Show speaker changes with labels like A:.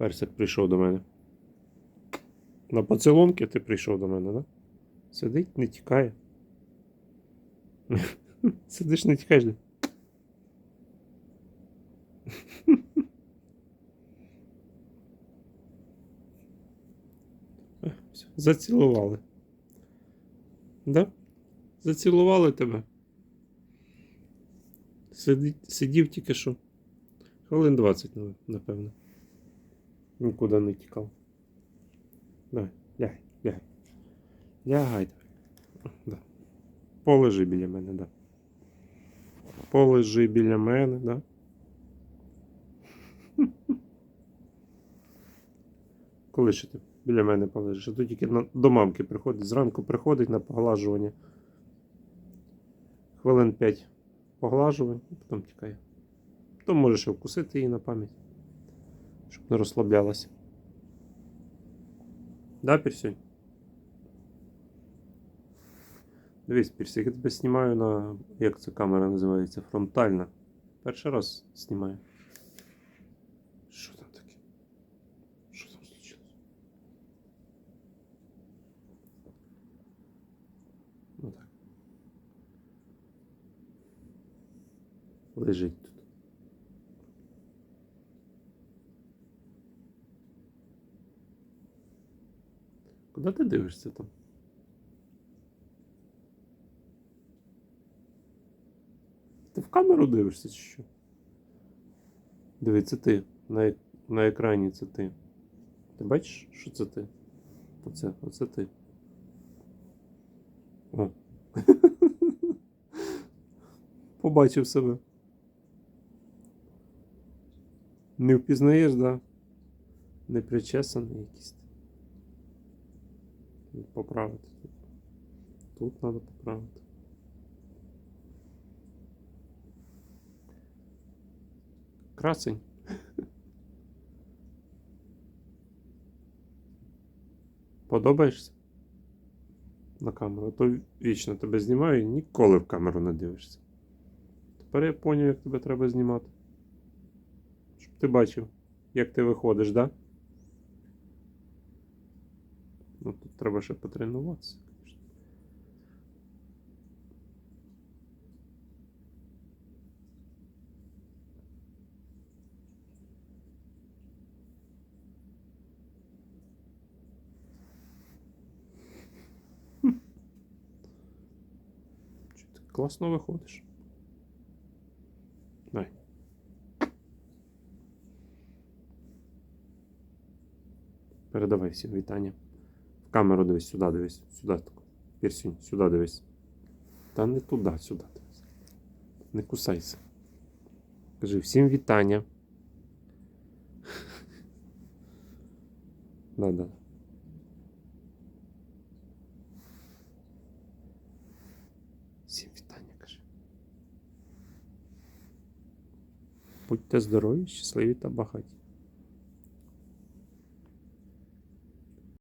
A: Персик прийшов до мене. На поцілунки ти прийшов до мене, да? Сидить, не тікає. Сидиш, не тікаєш. да? Зацілували. Да? Зацілували тебе. Сидів тільки що. Хвилин 20, ну, напевно. Нікуди не тікав. Давай, лягай, лягай. Лягай давай. Да. Полежи біля мене, да. Полежи біля мене, да. Коли ще ти біля мене полежиш? А то тільки до мамки приходить. Зранку приходить на поглажування. Хвилин 5 поглажувань, потім тікає. Потім можеш і вкусити її на пам'ять, не розслаблялася. Да, Пірсюнь? Дивись, Пірсі, я тебе знімаю на. Як ця камера називається? Фронтальна. Перший раз знімаю. Що там таке? Що там случилось? Ну так. Лежить тут. Куди ти дивишся там? Ти в камеру дивишся чи що? Диви, ти. На, на екрані це ти. Ти бачиш, що це ти? Оце, оце ти. О. Побачив себе. Не впізнаєш, да? Не причесаний якийсь. Поправити тут. Тут треба поправити. Красень. Подобаєшся? На камеру. То вічно тебе знімаю і ніколи в камеру не дивишся. Тепер я поняв, як тебе треба знімати. Щоб ти бачив, як ти виходиш, да? Ну тут треба ще потренуватися. звісно. Хм. Чи ти Класно виходиш. Дай. Передавай всім вітання. Камеру дивись, сюди дивись, сюди тако. Пірсінь, сюди дивись. Та не туди, сюди дивись. Не кусайся. Кажи всім вітання. Да, да. Всім вітання, кажи. Будьте здорові, щасливі та багаті.